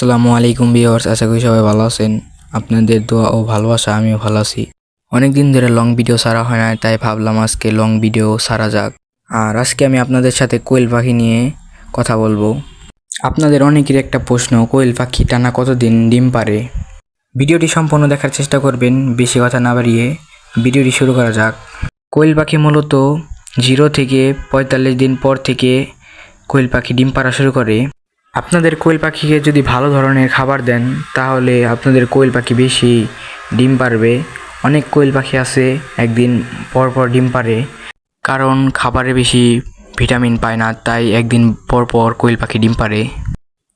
আসসালামু আলাইকুম ভিউয়ার্স, আশা করি সবাই ভালো আছেন। আপনাদের দোয়া ও ভালোবাসা, আমিও ভালো আছি। অনেক দিন ধরে লং ভিডিও ছাড়া হয় না তাই ভাবলাম আজকে লং ভিডিও ছাড়া যাক। আর আজকে আমি আপনাদের সাথে কোয়েল পাখি নিয়ে কথা বলব। আপনাদের অনেকের একটা প্রশ্ন, কোয়েল পাখি টানা কতদিন ডিম পারে? ভিডিওটি সম্পূর্ণ দেখার চেষ্টা করবেন, বেশি কথা না বাড়িয়ে ভিডিওটি শুরু করা যাক। কোয়েল পাখি মূলত জিরো থেকে পঁয়তাল্লিশ দিন পর থেকে কোয়েল পাখি ডিম পাড়া শুরু করে। আপনাদের কোয়েল পাখিকে যদি ভালো ধরনের খাবার দেন, তাহলে আপনাদের কোয়েল পাখি বেশি ডিম পারবে। অনেক কোয়েল পাখি আছে, একদিন পর পর ডিম পারে। কারণ খাবারে বেশি ভিটামিন পায় না, তাই একদিন পরপর পর কোয়েল পাখি ডিম পারে।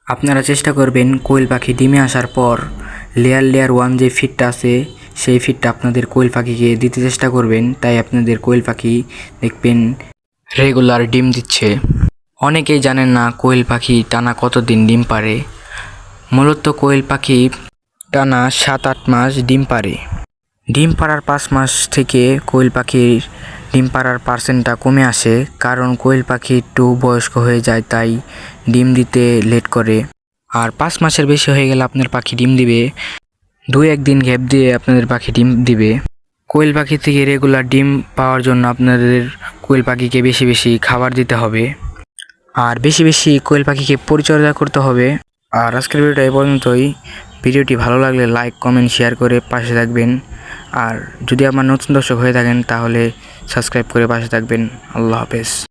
আপনারা চেষ্টা করবেন কোয়েল পাখি ডিমে আসার পর লেয়ার লেয়ার ওয়ান যে ফিটটা আছে, সেই ফিটটা আপনাদের কোয়েল পাখিকে দিতে চেষ্টা করবেন। তাই আপনাদের কোয়েল পাখি দেখবেন রেগুলার ডিম দিচ্ছে। অনেকেই জানেন না কোয়েল পাখি টানা কতদিন ডিম পারে মূলত কোয়েল পাখি টানা সাত, আট মাস ডিম পারে ডিম পাড়ার পাঁচ মাস থেকে কোয়েল পাখির ডিম পাড়ার পার্সেন্টটা কমে আসে, কারণ কোয়েল পাখি একটু বয়স্ক হয়ে যায়, তাই ডিম দিতে লেট করে। আর পাঁচ মাসের বেশি হয়ে গেলে আপনার পাখি ডিম দিবে। দুই একদিন গ্যাপ দিয়ে আপনাদের পাখি ডিম দিবে। কোয়েল পাখি থেকে রেগুলার ডিম পাওয়ার জন্য আপনাদের কোয়েল পাখিকে বেশি বেশি খাবার দিতে হবে। আর বেশি বেশি কোয়েল পাখিকে পরিচর্যা করতে হবে। আর আজকের ভিডিওটা এ পর্যন্তই। ভিডিওটি ভালো লাগলে লাইক কমেন্ট শেয়ার করে পাশে থাকবেন। আর যদি আমার নতুন দর্শক হয়ে থাকেন, তাহলে সাবস্ক্রাইব করে পাশে থাকবেন। আল্লাহ হাফেজ।